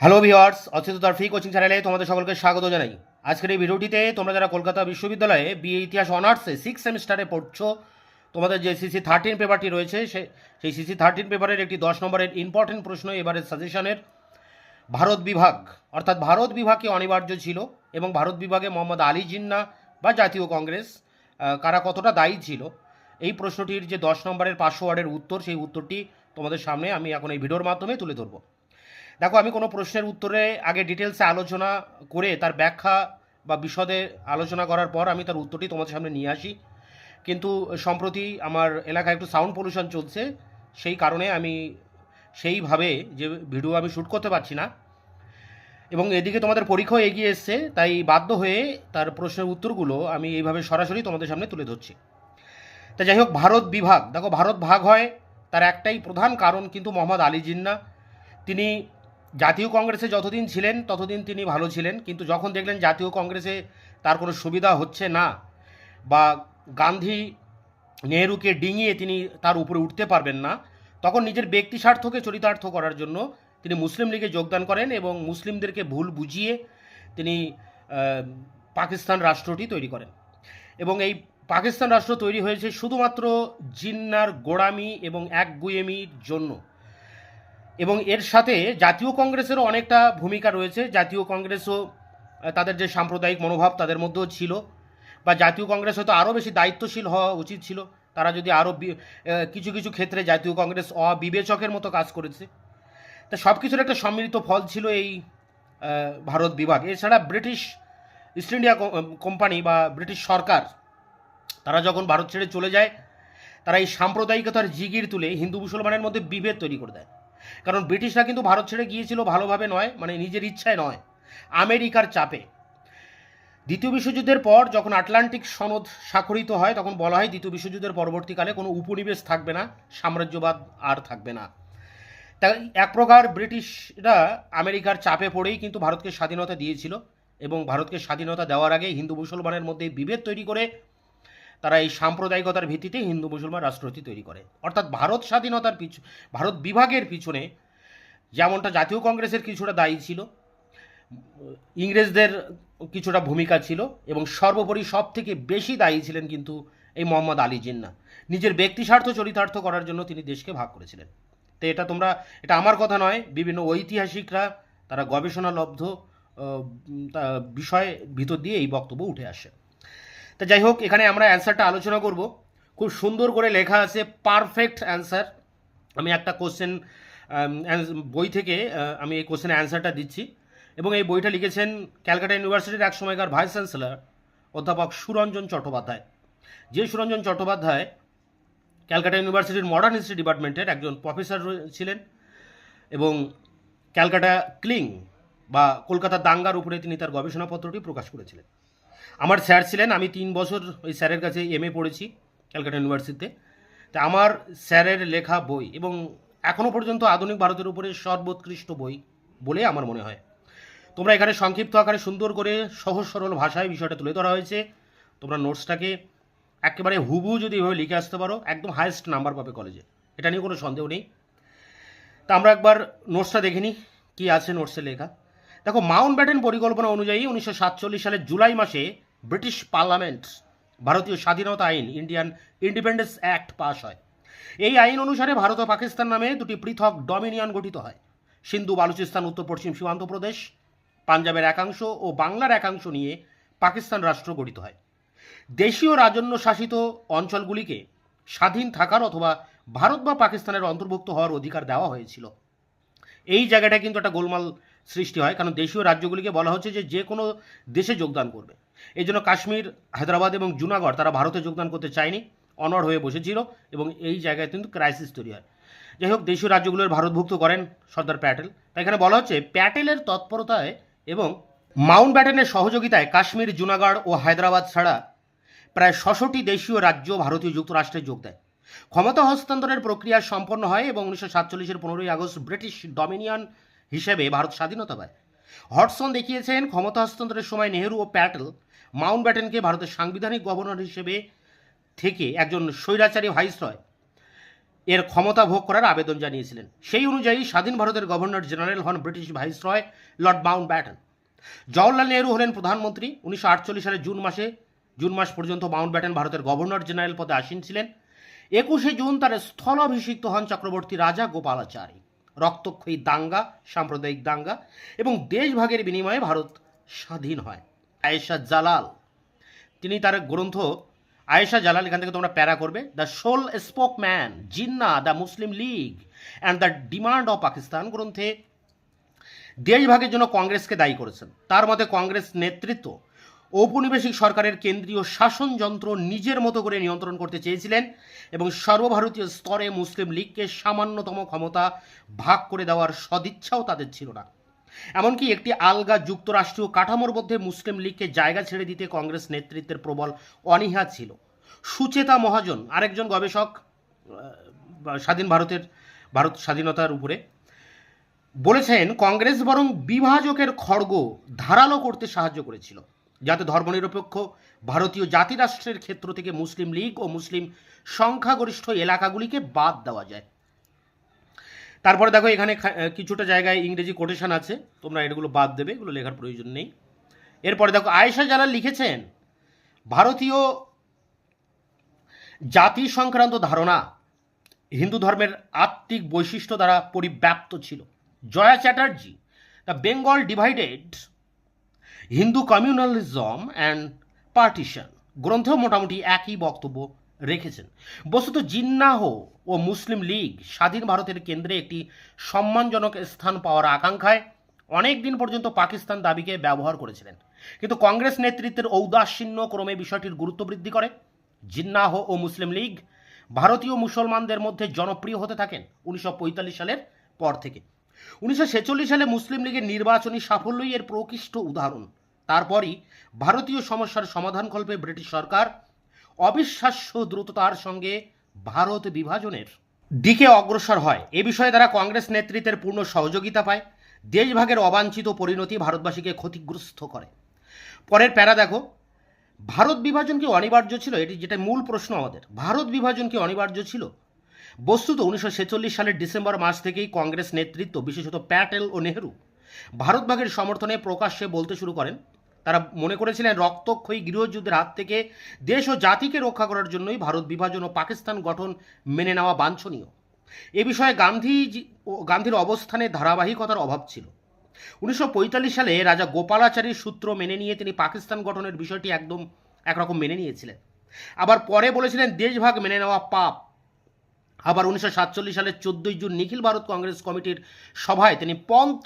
Hello viewers অচেততার free coaching চ্যানেলে তোমাদের সকলকে স্বাগত জানাই। আজকের এই ভিডিওটিতে তোমরা যারা কলকাতা বিশ্ববিদ্যালয়ে বিএ ইতিহাস অনার্সে সিক্স সেমিস্টারে পড়ছো, তোমাদের যে সিসি থার্টিন পেপারটি রয়েছে, সে, সেই সিসি থার্টিন পেপারের একটি দশ নম্বরের ইম্পর্টেন্ট প্রশ্ন, এবারের সাজেশনের ভারত বিভাগ। অর্থাৎ ভারত বিভাগকে অনিবার্য ছিল এবং ভারত বিভাগে মোহাম্মদ আলী জিন্না বা জাতীয় কংগ্রেস কারা কতটা দায়ী ছিল? এই প্রশ্নটির যে দশ নম্বরের পাঁচশো ওয়ার্ডের উত্তর, সেই উত্তরটি তোমাদের সামনে আমি এখন এই ভিডিওর মাধ্যমে তুলে ধরবো। দেখো, আমি কোনো প্রশ্নের উত্তরে আগে ডিটেলসে আলোচনা করে তার ব্যাখ্যা বা বিশদে আলোচনা করার পর আমি তার উত্তরটি তোমাদের সামনে নিয়ে আসি। কিন্তু সম্প্রতি আমার এলাকায় একটু সাউন্ড পলিউশন চলছে, সেই কারণে আমি সেইভাবে যে ভিডিও আমি শ্যুট করতে পারছি না। এবং এদিকে তোমাদের পরীক্ষাও এগিয়ে এসছে, তাই বাধ্য হয়ে তার প্রশ্নের উত্তরগুলো আমি এইভাবে সরাসরি তোমাদের সামনে তুলে ধরছি। তা যাই হোক, ভারত বিভাগ। দেখো, ভারত ভাগ হয় তার একটাই প্রধান কারণ কিন্তু মোহাম্মদ আলী জিন্না। তিনি জাতীয় কংগ্রেসে যতদিন ছিলেন, ততদিন তিনি ভালো ছিলেন। কিন্তু যখন দেখলেন জাতীয় কংগ্রেসে তার কোনো সুবিধা হচ্ছে না, বা গান্ধী নেহরুকে ডিঙিয়ে তিনি তার উপরে উঠতে পারবেন না, তখন নিজের ব্যক্তি স্বার্থকে চরিতার্থ করার জন্য তিনি মুসলিম লীগে যোগদান করেন এবং মুসলিমদেরকে ভুল বুঝিয়ে তিনি পাকিস্তান রাষ্ট্রটি তৈরি করেন। এবং এই পাকিস্তান রাষ্ট্র তৈরি হয়েছে শুধুমাত্র জিন্নার গোড়ামি এবং একগুয়েমির জন্য। এবং এর সাথে জাতীয় কংগ্রেসেরও অনেকটা ভূমিকা রয়েছে। জাতীয় কংগ্রেসও তাদের যে সাম্প্রদায়িক মনোভাব তাদের মধ্যেও ছিল বা জাতীয় কংগ্রেস হয়তো আরও বেশি দায়িত্বশীল হওয়া উচিত ছিল। তারা যদি আরও কিছু কিছু ক্ষেত্রে জাতীয় কংগ্রেস অবিবেচকের মতো কাজ করেছে। তা সব কিছুর একটা সম্মিলিত ফল ছিল এই ভারত বিভাগ। এছাড়া ব্রিটিশ ইস্ট ইন্ডিয়া কোম্পানি বা ব্রিটিশ সরকার, তারা যখন ভারত ছেড়ে চলে যায়, তারা এই সাম্প্রদায়িকতার জিগির তুলে হিন্দু মুসলমানের মধ্যে বিভেদ তৈরি করে দেয়। কারণ ব্রিটিশরা কিন্তু ভারত ছেড়ে গিয়েছিল ভালোভাবে নয় মানে নিজের ইচ্ছায় নয়, আমেরিকার চাপে। দ্বিতীয় বিশ্বযুদ্ধের পর যখন আটলান্টিক সনদ স্বাক্ষরিত হয়, তখন বলা হয় দ্বিতীয় বিশ্বযুদ্ধের পরবর্তীকালে কোনো উপনিবেশ থাকবে না, সাম্রাজ্যবাদ আর থাকবে না। তাই এক প্রকার ব্রিটিশরা আমেরিকার চাপে পড়েই কিন্তু ভারতকে স্বাধীনতা দিয়েছিল এবং ভারতকে স্বাধীনতা দেওয়ার আগে হিন্দু মুসলমানের মধ্যে বিভেদ তৈরি করে তারা এই সাম্প্রদায়িকতার ভিত্তিতে হিন্দু মুসলমান রাষ্ট্রটি তৈরি করে। অর্থাৎ ভারত স্বাধীনতার পিছু, ভারত বিভাগের পিছনে যেমনটা জাতীয় কংগ্রেসের কিছুটা দায়ী ছিল, ইংরেজদের কিছুটা ভূমিকা ছিল এবং সর্বোপরি সব থেকে বেশি দায়ী ছিলেন কিন্তু এই মোহাম্মদ আলী জিন্না। নিজের ব্যক্তি স্বার্থ, চরিতার্থ করার জন্য তিনি দেশকে ভাগ করেছিলেন। তো এটা তোমরা, এটা আমার কথা নয়, বিভিন্ন ঐতিহাসিকরা, তারা গবেষণালব্ধ বিষয় ভিতর দিয়ে এই বক্তব্য উঠে আসে। তা যাই হোক, এখানে আমরা অ্যান্সারটা আলোচনা করব। খুব সুন্দর করে লেখা আছে পারফেক্ট অ্যান্সার আমি একটা কোশ্চেন বই থেকে আমি এই কোশ্চেনের অ্যান্সারটা দিচ্ছি। এবং এই বইটা লিখেছেন ক্যালকাটা ইউনিভার্সিটির এক সময়কার ভাইস চ্যান্সেলর, অধ্যাপক সুরঞ্জন চট্টোপাধ্যায়। যে সুরঞ্জন চট্টোপাধ্যায় ক্যালকাটা ইউনিভার্সিটির মডার্ন হিস্ট্রি ডিপার্টমেন্টের একজন প্রফেসর ছিলেন এবং ক্যালকাটা ক্লিং বা কলকাতা দাঙ্গার উপরে তিনি তার গবেষণাপত্রটি প্রকাশ করেছিলেন। আমার স্যার ছিলেন, আমি তিন বছর ওই স্যারের কাছে এম এ পড়েছি ক্যালকাটা ইউনিভার্সিটিতে। তা আমার স্যারের লেখা বই এবং এখনও পর্যন্ত আধুনিক ভারতের উপরে সর্বোৎকৃষ্ট বই বলে আমার মনে হয়। তোমরা এখানে সংক্ষিপ্ত আকারে সুন্দর করে সহজ সরল ভাষায় বিষয়টা তুলে ধরা হয়েছে। তোমরা নোটসটাকে একেবারে হুবু যদি এভাবে লিখে আসতে পারো, একদম হায়েস্ট নাম্বার পাবে কলেজে এটা নিয়ে কোনো সন্দেহ নেই। তা আমরা একবার নোটসটা দেখে নিই, কী আছে নোটসে লেখা। দেখো, মাউন্ট ব্যাটেন পরিকল্পনা অনুযায়ী উনিশশো সাতচল্লিশ সালের জুলাই মাসে ব্রিটিশ পার্লামেন্ট ভারতীয় স্বাধীনতা আইন, ইন্ডিয়ান ইন্ডিপেন্ডেন্স অ্যাক্ট পাশ হয়। এই আইন অনুসারে ভারত ও পাকিস্তান নামে দুটি পৃথক ডমিনিয়ন গঠিত হয়। সিন্ধু, বালুচিস্তান, উত্তর পশ্চিম সীমান্ত প্রদেশ, পাঞ্জাবের একাংশ ও বাংলার একাংশ নিয়ে পাকিস্তান রাষ্ট্র গঠিত হয়। দেশীয় রাজন্য শাসিত অঞ্চলগুলিকে স্বাধীন থাকার অথবা ভারত বা পাকিস্তানের অন্তর্ভুক্ত হওয়ার অধিকার দেওয়া হয়েছিল। এই জায়গাটা কিন্তু একটা গোলমাল সৃষ্টি হয়। কারণ দেশীয় রাজ্যগুলিকে বলা হচ্ছে যে যে কোনো দেশে যোগদান করবে। এই জন্য কাশ্মীর, হায়দ্রাবাদ এবং জুনাগড় তারা ভারতে যোগদান করতে চায়নি। অনড় হয়ে বসেছিল এবং এই জায়গায় কিন্তু ক্রাইসিস তৈরি হয়। যাই হোক, দেশীয় রাজ্যগুলোর ভারতভুক্ত করেন সর্দার প্যাটেল। তাই এখানে বলা হচ্ছে, প্যাটেলের তৎপরতায় এবং মাউন্ট ব্যাটেনের সহযোগিতায় কাশ্মীর, জুনাগড় ও হায়দ্রাবাদ ছাড়া প্রায় ছশোটি দেশীয় রাজ্য ভারতীয় যুক্তরাষ্ট্রে যোগ দেয়। ক্ষমতা হস্তান্তরের প্রক্রিয়া সম্পন্ন হয় এবং উনিশশো সাতচল্লিশের পনেরোই আগস্ট ব্রিটিশ ডমিনিয়ন হিসেবে ভারত স্বাধীনতা পায় হটসন দেখিয়েছেন, ক্ষমতা হস্তান্তরের সময় নেহেরু ও প্যাটেল মাউন্ট ব্যাটেনকে ভারতের সাংবিধানিক গভর্নর হিসেবে থেকে একজন স্বৈরাচারী ভাইসরয় এর ক্ষমতা ভোগ করার আবেদন জানিয়েছিলেন। সেই অনুযায়ী স্বাধীন ভারতের গভর্নর জেনারেল হন British viceroy lord Mountbatten Jawaharlal Nehru হলেন প্রধানমন্ত্রী। উনিশশো আটচল্লিশ সালের জুন মাসে, জুন মাস পর্যন্ত মাউন্ট ব্যাটন ভারতের গভর্নর জেনারেল পদে আসীন ছিলেন। একুশে জুন তার স্থলাভিষিক্ত হন চক্রবর্তী রাজা গোপালাচারী। রক্তক্ষয়ী দাঙ্গা, সাম্প্রদায়িক দাঙ্গা এবং দেশভাগের বিনিময়ে ভারত স্বাধীন হয়। আয়েশা জালাল, তিনি তার গ্রন্থ আয়েশা জালাল, এখান থেকে তোমরা প্যারা করবে, the sole spokesman Jinnah, the Muslim League and the demand of Pakistan গ্রন্থে দেশভাগের জন্য কংগ্রেসকে দায়ী করেছেন। তার মতে কংগ্রেস নেতৃত্ব ঔপনিবেশিক সরকারের কেন্দ্রীয় শাসনযন্ত্র নিজের মতো করে নিয়ন্ত্রণ করতে চেয়েছিলেন এবং সর্বভারতীয় স্তরে মুসলিম লীগকে সামান্যতম ক্ষমতা ভাগ করে দেওয়ার সদিচ্ছাও তাদের ছিল না। এমনকি একটি আলগা যুক্তরাষ্ট্রীয় কাঠামোর মধ্যে মুসলিম লীগকে জায়গা ছেড়ে দিতে কংগ্রেস নেতৃত্বের প্রবল অনীহা ছিল। সুচেতা মহাজন, আরেকজন গবেষক স্বাধীন ভারতের, ভারত স্বাধীনতার উপরে, বলেছেন, কংগ্রেস বরং বিভাজকের খড়গ ধারালো করতে সাহায্য করেছিল। যাতে ধর্মনিরপেক্ষ ভারতীয় জাতিরাষ্ট্রের ক্ষেত্র থেকে মুসলিম লীগ ও মুসলিম সংখ্যাগরিষ্ঠ এলাকাগুলিকে বাদ দেওয়া যায়। তারপরে দেখো এখানে কিছুটা জায়গায় ইংরেজি কোটেশন আছে। তোমরা এগুলো বাদ দেবে, এগুলো লেখার প্রয়োজন নেই। এরপরে দেখো আয়েশা জালাল লিখেছেন, ভারতীয় জাতি সংক্রান্ত ধারণা হিন্দু ধর্মের আত্মিক বৈশিষ্ট্য দ্বারা পরিব্যাপ্ত ছিল। Joya Chatterji the Bengal divided Hindu communalism and partition গ্রন্থেও মোটামুটি একই বক্তব্য রেখেছেন। বস্তুত জিন্নাহ ও মুসলিম লীগ স্বাধীন ভারতের কেন্দ্রে একটি সম্মানজনক স্থান পাওয়ার আকাঙ্ক্ষায় অনেক দিন পর্যন্ত পাকিস্তান দাবিকে ব্যবহার করেছিলেন। কিন্তু কংগ্রেস নেতৃত্বের ঔদাসীন্য ক্রমে বিষয়টির গুরুত্ব বৃদ্ধি করে। জিন্নাহ ও মুসলিম লীগ ভারতীয় মুসলমানদের মধ্যে জনপ্রিয় হতে থাকেন উনিশশো পঁয়তাল্লিশ সালের পর থেকে। উনিশশো ছেচল্লিশ সালে মুসলিম লীগের নির্বাচনী সাফল্যই এর প্রকৃষ্ট উদাহরণ। তারপরই ভারতীয় সমস্যার সমাধানকল্পে ব্রিটিশ সরকার অবিশ্বাস্য দ্রুততার সঙ্গে ভারত বিভাজনের দিকে অগ্রসর হয়। এ বিষয়ে তারা কংগ্রেস নেতৃত্বের পূর্ণ সহযোগিতা পায়। দেশভাগের অবাঞ্ছিত পরিণতি ভারতবাসীকে ক্ষতিগ্রস্ত করে। পরের প্যারা দেখো। ভারত বিভাজন কি অনিবার্য ছিল? এটি যেটা মূল প্রশ্ন আমাদের। ভারত বিভাজন কি অনিবার্য ছিল? বস্তুত উনিশশো ছেচল্লিশ সালের ডিসেম্বর মাস থেকেই কংগ্রেস নেতৃত্ব, বিশেষত প্যাটেল ও নেহরু ভারতভাগের সমর্থনে প্রকাশ্যে বলতে শুরু করেন। তারা মনে করেছিলেন রক্তক্ষয়ী গৃহযুদ্ধের হাত থেকে দেশ ও জাতিকে রক্ষা করার জন্যই ভারত বিভাজন ও পাকিস্তান গঠন মেনে নেওয়া বাঞ্ছনীয়। এ বিষয়ে গান্ধী গান্ধীর অবস্থানে ধারাবাহিকতার অভাব ছিল। উনিশশো পঁয়তাল্লিশ সালে রাজা গোপালাচারীর সূত্র মেনে নিয়ে তিনি পাকিস্তান গঠনের বিষয়টি একদম একরকম মেনে নিয়েছিলেন। আবার পরে বলেছিলেন দেশভাগ মেনে নেওয়া পাপ। আবার উনিশশো সাতচল্লিশ সালের চোদ্দই জুন নিখিল ভারত কংগ্রেস কমিটির সভায় তিনি পন্থ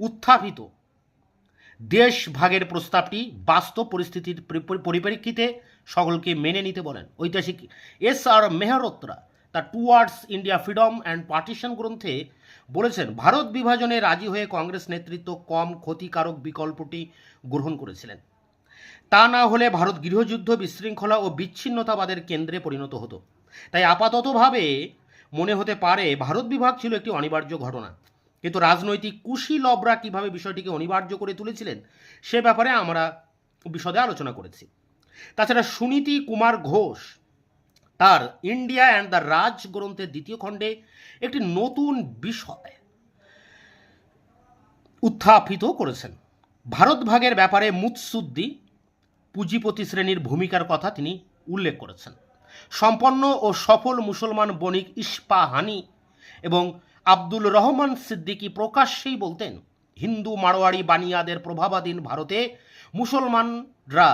উত্থাপিত দেশ ভাগের প্রস্তাবটি বাস্তব পরিস্থিতির পরিপ্রেক্ষিতে সকলকে মেনে নিতে বলেন। ঐতিহাসিক এস আর মেহরোত্রা তার towards India freedom and partition গ্রন্থে বলেছেন, ভারত বিভাজনে রাজি হয়ে কংগ্রেস নেতৃত্ব কম ক্ষতিকারক বিকল্পটি গ্রহণ করেছিলেন। তা না হলে ভারত গৃহযুদ্ধ বিশৃঙ্খলা ও বিচ্ছিন্নতাবাদের কেন্দ্রে পরিণত হতো। তাই আপাততভাবে মনে হতে পারে, ভারত বিভাগ ছিল একটি অনিবার্য ঘটনা। কিন্তু রাজনৈতিক কুশীলবরা কীভাবে বিষয়টিকে অনিবার্য করে তুলেছিলেন, সে ব্যাপারে আমরা বিশদে আলোচনা করেছি। তাছাড়া সুনীতি কুমার ঘোষ তার ইন্ডিয়া অ্যান্ড দ্য রাজ গ্রন্থের দ্বিতীয় খণ্ডে একটি নতুন বিষয় উত্থাপিত করেছেন। ভারত ভাগের ব্যাপারে মুৎসুদ্দি পুঁজিপতি শ্রেণির ভূমিকার কথা তিনি উল্লেখ করেছেন। সম্পন্ন ও সফল মুসলমান বণিক ইস্পাহানি এবং আব্দুল রহমান সিদ্দিকী প্রকাশ্যেই বলতেন, হিন্দু মারোয়াড়ি বানিয়াদের প্রভাবাধীন ভারতে মুসলমানরা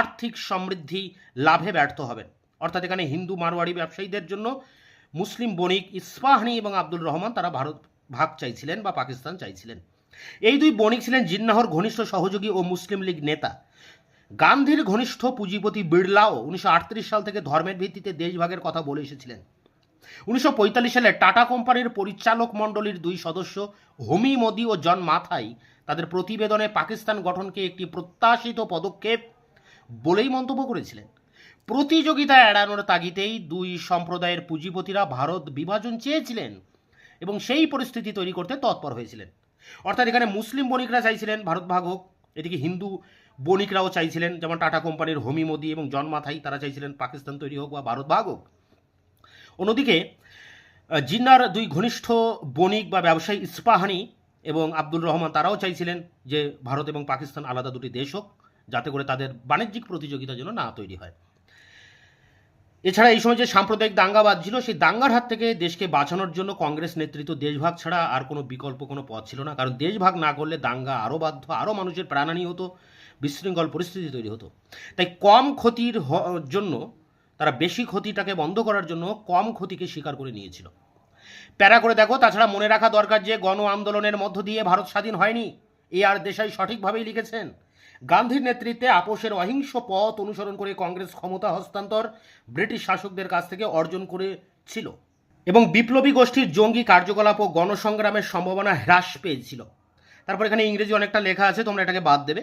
আর্থিক সমৃদ্ধি লাভে ব্যর্থ হবেন। অর্থাৎ এখানে হিন্দু মারোয়াড়ি ব্যবসায়ীদের জন্য মুসলিম বণিক ইস্পাহানি এবং আব্দুল রহমান তারা ভারত ভাগ চাইছিলেন বা পাকিস্তান চাইছিলেন। এই দুই বণিক ছিলেন জিন্নাহর ঘনিষ্ঠ সহযোগী ও মুসলিম লীগ নেতা। গান্ধীর ঘনিষ্ঠ পুঁজিপতি বিড়লাও উনিশশো আটত্রিশ সাল থেকে ধর্মের ভিত্তিতে দেশভাগের কথা বলে এসেছিলেন। উনিশশো পঁয়তাল্লিশ সালে টাটা কোম্পানির পরিচালক মণ্ডলীর দুই সদস্য হোমি মোদি ও জন মাথাই তাদের প্রতিবেদনে পাকিস্তান গঠনকে একটি প্রত্যাশিত পদক্ষেপ বলেই মন্তব্য করেছিলেন। প্রতিযোগিতা এড়ানোর তাগিদেই দুই সম্প্রদায়ের পুঁজিপতিরা ভারত বিভাজন চেয়েছিলেন এবং সেই পরিস্থিতি তৈরি করতে তৎপর হয়েছিলেন। অর্থাৎ এখানে মুসলিম বণিকরা চাইছিলেন ভারত ভাগ হোক, এদিকে হিন্দু বণিকরাও চাইছিলেন, যেমন টাটা কোম্পানির হোমি মোদি এবং জন মাথাই তারা চাইছিলেন পাকিস্তান তৈরি হোক বা ভারত ভাগ হোক। অন্যদিকে জিন্নার দুই ঘনিষ্ঠ বণিক বা ব্যবসায়ী ইস্পাহানি এবং আব্দুল রহমান তারাও চাইছিলেন যে ভারত এবং পাকিস্তান আলাদা দুটি দেশ হোক, যাতে করে তাদের বাণিজ্যিক প্রতিযোগিতা যেন না তৈরি হয়। এছাড়া এই সময় যে সাম্প্রদায়িক দাঙ্গা বাজছিল সেই দাঙ্গার হাত থেকে দেশকে বাঁচানোর জন্য কংগ্রেস নেতৃত্ব দেশভাগ ছাড়া আর কোনো বিকল্প, কোনো পথ ছিল না। কারণ দেশভাগ না করলে দাঙ্গা আরও বাধ্য আরও মানুষের প্রাণানি হতো, বিশৃঙ্খল পরিস্থিতি তৈরি হতো। তাই কম ক্ষতির জন্য তারা বেশি ক্ষতিটাকে বন্ধ করার জন্য কম ক্ষতিকে স্বীকার করে নিয়েছিল। প্যারা করে দেখো, তাছাড়া মনে রাখা দরকার যে গণ আন্দোলনের মধ্য দিয়ে ভারত স্বাধীন হয়নি। এ আর দেশাই সঠিকভাবেই লিখেছেন। গান্ধীর নেতৃত্বে আপোষের অহিংস পথ অনুসরণ করে কংগ্রেস ক্ষমতা হস্তান্তর ব্রিটিশ শাসকদের কাছ থেকে অর্জন করেছিল এবং বিপ্লবী গোষ্ঠীর জঙ্গি কার্যকলাপ ও গণসংগ্রামের সম্ভাবনা হ্রাস পেয়েছিল। তারপর এখানে ইংরেজি অনেকটা লেখা আছে, তোমরা এটাকে বাদ দেবে।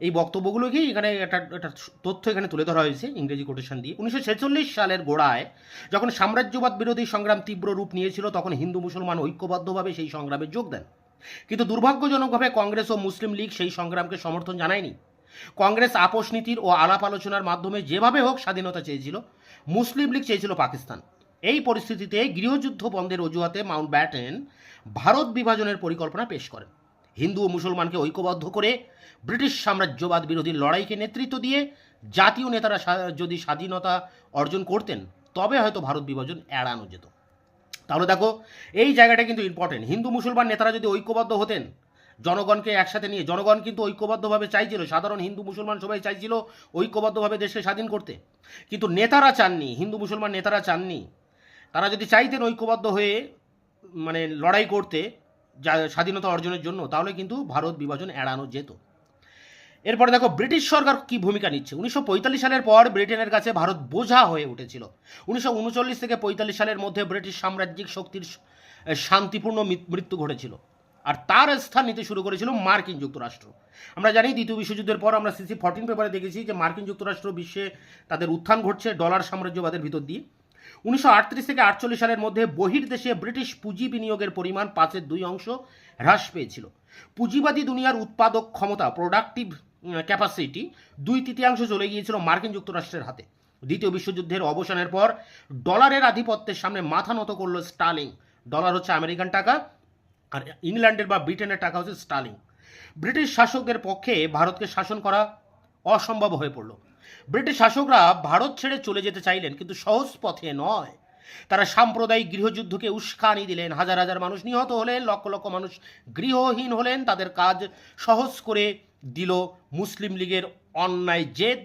এই বক্তব্যগুলোকেই এখানে একটা একটা তথ্য এখানে তুলে ধরা হয়েছে ইংরেজি কোটেশন দিয়ে। উনিশশো ছেচল্লিশ সালের গোড়ায় যখন সাম্রাজ্যবাদ বিরোধী সংগ্রাম তীব্র রূপ নিয়েছিল, তখন হিন্দু মুসলমান ঐক্যবদ্ধভাবে সেই সংগ্রামে যোগ দেন। কিন্তু দুর্ভাগ্যজনকভাবে কংগ্রেস ও মুসলিম লীগ সেই সংগ্রামকে সমর্থন জানায়নি। কংগ্রেস আপোষ নীতির ও আলাপ আলোচনার মাধ্যমে যেভাবে হোক স্বাধীনতা চেয়েছিল, মুসলিম লীগ চেয়েছিল পাকিস্তান। এই পরিস্থিতিতে গৃহযুদ্ধ বন্ধের অজুহাতে মাউন্ট ব্যাটেন ভারত বিভাজনের পরিকল্পনা পেশ করেন। হিন্দু ও মুসলমানকে ঐক্যবদ্ধ করে ব্রিটিশ সাম্রাজ্যবাদ বিরোধী লড়াইকে নেতৃত্ব দিয়ে জাতীয় নেতারা যদি স্বাধীনতা অর্জন করতেন, তবে হয়তো ভারত বিভাজন এড়ানো যেত। তাহলে দেখো, এই জায়গাটা কিন্তু ইম্পর্টেন্ট হিন্দু মুসলমান নেতারা যদি ঐক্যবদ্ধ হতেন, জনগণকে একসাথে নিয়ে, জনগণ কিন্তু ঐক্যবদ্ধভাবে চাইছিল, সাধারণ হিন্দু মুসলমান সবাই চাইছিল ঐক্যবদ্ধভাবে দেশকে স্বাধীন করতে। কিন্তু নেতারা চাননি, হিন্দু মুসলমান নেতারা চাননি। তারা যদি চাইতেন ঐক্যবদ্ধ হয়ে মানে লড়াই করতে স্বাধীনতা অর্জনের জন্য, তাহলে কিন্তু ভারত বিভাজন এড়ানো যেত। এরপরে দেখো, ব্রিটিশ সরকার কি ভূমিকা নিচ্ছে? উনিশশো পঁয়তাল্লিশ সালের পর ব্রিটেনের কাছে ভারত বোঝা হয়ে উঠেছিল। উনিশশো উনচল্লিশ থেকে পঁয়তাল্লিশ সালের মধ্যে ব্রিটিশ সাম্রাজ্যিক শক্তির শান্তিপূর্ণ মৃত্যু ঘটেছিল। আর তার স্থান নিতে শুরু করেছিল মার্কিন যুক্তরাষ্ট্র। আমরা জানি দ্বিতীয় বিশ্বযুদ্ধের পর আমরা সিসি ফোরটিন পেপারে দেখেছি যে মার্কিন যুক্তরাষ্ট্র বিশ্বে তাদের উত্থান ঘটছে ডলার সাম্রাজ্যবাদের ভিতর দিয়ে। উনিশশো আটত্রিশ থেকে আটচল্লিশ সালের মধ্যে বহির্দেশে ব্রিটিশ পুঁজি বিনিয়োগের পরিমাণ পাঁচের দুই অংশ হ্রাস পেয়েছিল। পুঁজিবাদী দুনিয়ার উৎপাদক ক্ষমতা প্রোডাক্টিভ ক্যাপাসিটি দুই তৃতীয়াংশ চলে গিয়েছিল মার্কিন যুক্তরাষ্ট্রের হাতে। দ্বিতীয় বিশ্বযুদ্ধের অবসানের পর ডলারের আধিপত্যের সামনে মাথা নত করল স্টার্লিং। ডলার হচ্ছে আমেরিকান টাকা আর ইংল্যান্ডের বা ব্রিটেনের টাকা হচ্ছে স্টার্লিং। ব্রিটিশ শাসকদের পক্ষে ভারতকে শাসন করা অসম্ভব হয়ে পড়ল। ব্রিটিশ শাসকরা ভারত ছেড়ে চলে যেতে চাইলেন, কিন্তু সহজ পথে নয়। তারা সাম্প্রদায়িক গৃহযুদ্ধকে উস্কানি দিলেন। হাজার হাজার মানুষ নিহত হলেন, লক্ষ লক্ষ মানুষ গৃহহীন হলেন। তাদের কাজ সহজ করে দিল মুসলিম লীগের অন্যায় জেদ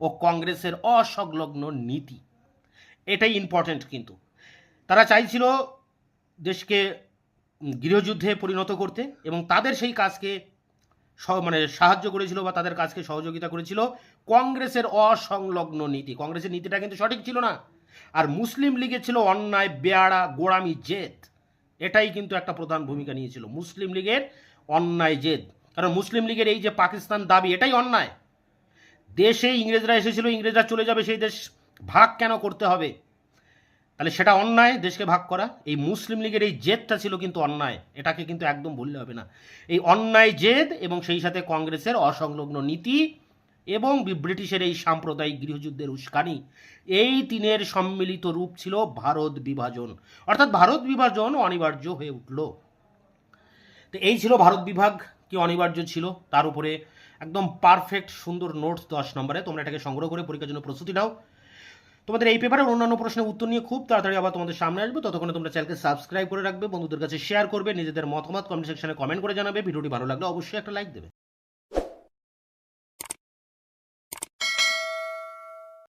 ও কংগ্রেসের অসংলগ্ন নীতি। এটাই ইম্পর্টেন্ট কিন্তু। তারা চাইছিল দেশকে গৃহযুদ্ধে পরিণত করতে এবং তাদের সেই কাজকে মানে সাহায্য করেছিল বা তাদের কাজকে সহযোগিতা করেছিল কংগ্রেসের অসংলগ্ন নীতি। কংগ্রেসের নীতিটা কিন্তু সঠিক ছিল না। আর মুসলিম লীগের ছিল অন্যায়, বেয়াড়া, গোড়ামি, জেদ। এটাই কিন্তু একটা প্রধান ভূমিকা নিয়েছিল। মুসলিম লীগের অন্যায়, জেদ। কারণ মুসলিম লীগের এই যে পাকিস্তান দাবি, এটাই অন্যায়। দেশে ইংরেজরা এসেছিল, ইংরেজরা চলে যাবে, সেই দেশ ভাগ কেন করতে হবে? তাহলে সেটা অন্যায়, দেশকে ভাগ করা। এই মুসলিম লীগের এই জেদটা ছিল কিন্তু অন্যায়। এটাকে কিন্তু একদম বললে হবে না। এই অন্যায় জেদ এবং সেই সাথে কংগ্রেসের অসংলগ্ন নীতি এবং ব্রিটিশের এই সাম্প্রদায়িক গৃহযুদ্ধের উস্কানি, এই তিনের সম্মিলিত রূপ ছিল ভারত বিভাজন। অর্থাৎ ভারত বিভাজন অনিবার্য হয়ে উঠল। তো এই ছিল ভারত বিভাগ, কি অনিবার্য ছিল? তার উপরে একদম পারফেক্ট সুন্দর নোটস দশ নম্বরে। তোমরা এটাকে সংগ্রহ করে পরীক্ষার জন্য প্রস্তুতি নাও। তোমাদের এই পেপারের অন্যান্য প্রশ্নের উত্তর নিয়ে খুব তাড়াতাড়ি আবার তোমাদের সামনে আসবে। ততক্ষণে তোমরা চ্যানেলকে সাবস্ক্রাইব করে রাখবে, বন্ধুদের কাছে শেয়ার করবে, নিজেদের মতামত কমেন্ট সেকশনে কমেন্ট করে জানাবে। ভিডিওটি ভালো লাগলে অবশ্যই একটা লাইক দেবে।